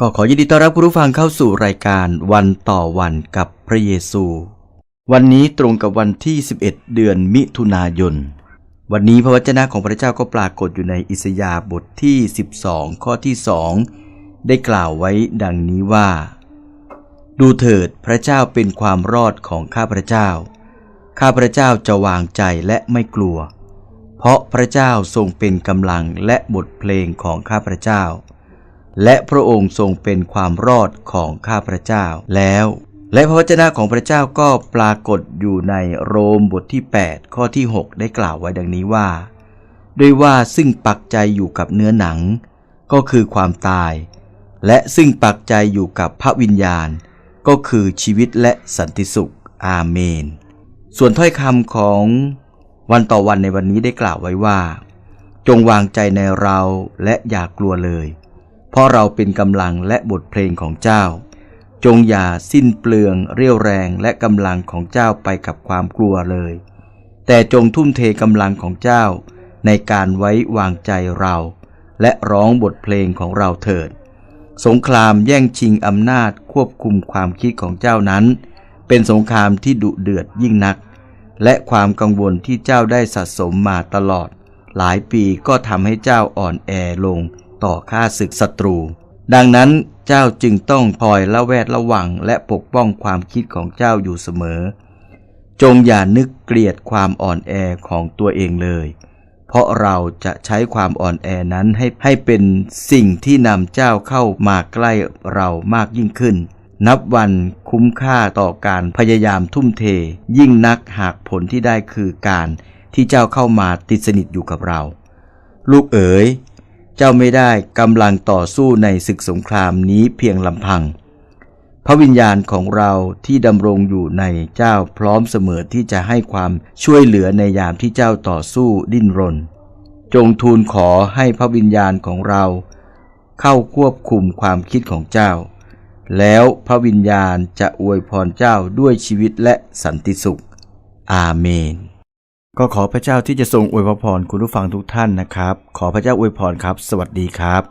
ก็ขอยินดีต้อนรับคุณผู้ฟังเข้าสู่รายการวันต่อวันกับพระเยซู วันนี้ตรงกับวันที่ 11 เดือนมิถุนายน วันนี้พระวจนะของพระเจ้าก็ปรากฏอยู่ในอิสยาห์บทที่ 12 ข้อที่2ได้กล่าวไว้ดังนี้ว่า ดูเถิดพระเจ้าเป็นความรอดของข้าพระเจ้า ข้าพระเจ้าจะวางใจและไม่กลัว เพราะพระเจ้าทรงเป็นกำลังและบทเพลงของข้าพระเจ้า และพระองค์ทรงเป็นความรอดของข้าพระเจ้าแล้ว และพระวจนะของพระเจ้าก็ปรากฏอยู่ในโรมบทที่ 8 ข้อที่ 6 ได้กล่าวไว้ดังนี้ว่า ด้วยว่าซึ่งปักใจอยู่กับเนื้อหนัง ก็คือความตาย และซึ่งปักใจอยู่กับพระวิญญาณ ก็คือชีวิตและสันติสุข อาเมน ส่วนถ้อยคำของวันต่อวันในวันนี้ได้กล่าวไว้ว่า จงวางใจในเราและอย่ากลัวเลย เพราะเราเป็นกำลังและบทเพลงของเจ้า จงอย่าสิ้นเปลืองเรี่ยวแรงและกำลังของเจ้าไปกับความกลัวเลย แต่จงทุ่มเทกำลังของเจ้า ในการไว้วางใจเรา และร้องบทเพลงของเราเถิด สงครามแย่งชิงอำนาจควบคุมความคิดของเจ้านั้น เป็นสงครามที่ดุเดือดยิ่งนัก และความกังวลที่เจ้าได้สะสมมาตลอด หลายปีก็ทำให้เจ้าอ่อนแอลง ต่อข้าศึกศัตรู ดังนั้นเจ้าจึงต้องคอยละแวดระวังและปกป้องความคิดของเจ้าอยู่เสมอ จงอย่านึกเกลียดความอ่อนแอของตัวเองเลย เพราะเราจะใช้ความอ่อนแอนั้นให้ให้เป็นสิ่งที่นำเจ้าเข้ามาใกล้เรามากยิ่งขึ้น นับวันคุ้มค่าต่อการพยายามทุ่มเท ยิ่งนักหากผลที่ได้คือการที่เจ้าเข้ามาติดสนิทอยู่กับเรา ลูกเอ๋ย เจ้าไม่ได้กำลังต่อสู้ในศึกสงครามนี้เพียงลำพัง พระวิญญาณของเราที่ดำรงอยู่ในเจ้าพร้อมเสมอที่จะให้ความช่วยเหลือในยามที่เจ้าต่อสู้ดิ้นรน จงทูลขอให้พระวิญญาณของเรา เข้าควบคุมความคิดของเจ้า แล้วพระวิญญาณจะอวยพรเจ้าด้วยชีวิตและสันติสุข อาเมน ก็ขอพระเจ้าที่จะทรงอวยพรคุณผู้ฟังทุกท่านนะครับ ขอพระเจ้าอวยพรครับ สวัสดีครับ